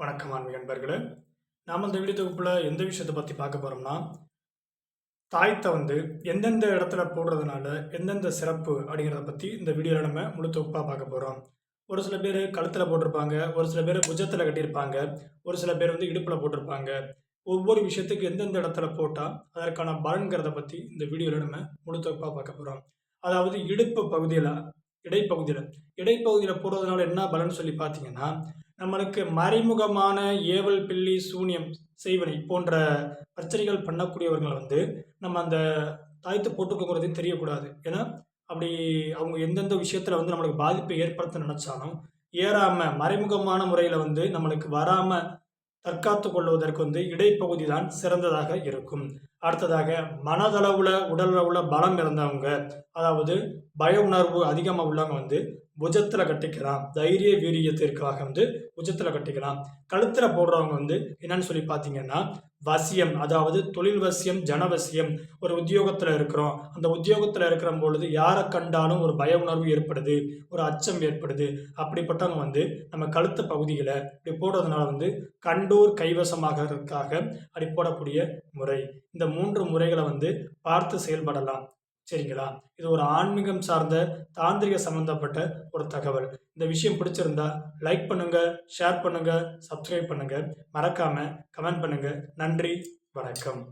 வணக்கம் ஆன்மீக நண்பர்களே நாம் இந்த வீடியோ தொகுப்பில் எந்த விஷயத்தை பற்றி பார்க்க போகிறோம்னா தாயத்தை வந்து எந்தெந்த இடத்துல போடுறதுனால எந்தெந்த சிறப்பு அப்படிங்கிறத பற்றி இந்த வீடியோவில் நம்ம முழு தொகுப்பாக பார்க்க போகிறோம் ஒரு சில பேர் கழுத்தில் போட்டிருப்பாங்க ஒரு சில பேர் புஜத்தில் கட்டியிருப்பாங்க ஒரு சில பேர் வந்து இடுப்பில் போட்டிருப்பாங்க. ஒவ்வொரு விஷயத்துக்கு எந்தெந்த இடத்துல போட்டால் அதற்கான பலன்கிறத பற்றி இந்த வீடியோவில் நம்ம முழு தொகுப்பாக பார்க்க போகிறோம் அதாவது இடுப்பு பகுதியில் இடைப்பகுதியில் இடைப்பகுதியில் போடுறதுனால என்ன பலன் சொல்லி பார்த்தீங்கன்னா நம்மளுக்கு மறைமுகமான ஏவல் பில்லி சூனியம் செய்வனை போன்ற பிரச்சனைகள் பண்ணக்கூடியவர்களை வந்து நம்ம அந்த தாய்த்து போட்டுக்கோங்கிறதே தெரியக்கூடாது. ஏன்னா அப்படி அவங்க எந்தெந்த விஷயத்தில் வந்து நம்மளுக்கு பாதிப்பை ஏற்படுத்த நினச்சாலும் ஏறாமல் மறைமுகமான முறையில் வந்து நம்மளுக்கு வராமல் தற்காத்து கொள்வதற்கு வந்து இடைப்பகுதி தான் சிறந்ததாக இருக்கும். அடுத்ததாக மனதளவில் உடலளவில் பலம் இருந்தவங்க அதாவது பய உணர்வு அதிகமாக உள்ளவங்க வந்து புஜத்தில் கட்டிக்கலாம். தைரிய வீரியத்திற்காக வந்து புஜத்தில் கட்டிக்கலாம். கழுத்தில் போடுறவங்க வந்து என்னன்னு சொல்லி பார்த்தீங்கன்னா வசியம் அதாவது தொழில் வசியம் ஜனவசியம் ஒரு உத்தியோகத்தில் இருக்கிறோம். அந்த உத்தியோகத்தில் இருக்கிற பொழுது யாரை கண்டாலும் ஒரு பய உணர்வு ஏற்படுது ஒரு அச்சம் ஏற்படுது. அப்படிப்பட்டவங்க வந்து நம்ம கழுத்து பகுதியில் இப்படி போடுறதுனால வந்து கண்டூர் கைவசமாகறதுக்காக அப்படி போடக்கூடிய முறை. இந்த மூன்று முறைகளை வந்து பார்த்து செயல்படலாம். சரிங்களா? இது ஒரு ஆன்மீகம் சார்ந்த தாந்திரிக சம்பந்தப்பட்ட ஒரு தகவல். இந்த விஷயம் பிடிச்சிருந்தா லைக் பண்ணுங்க ஷேர் பண்ணுங்க சப்ஸ்கிரைப் பண்ணுங்க. மறக்காம கமெண்ட் பண்ணுங்க. நன்றி வணக்கம்.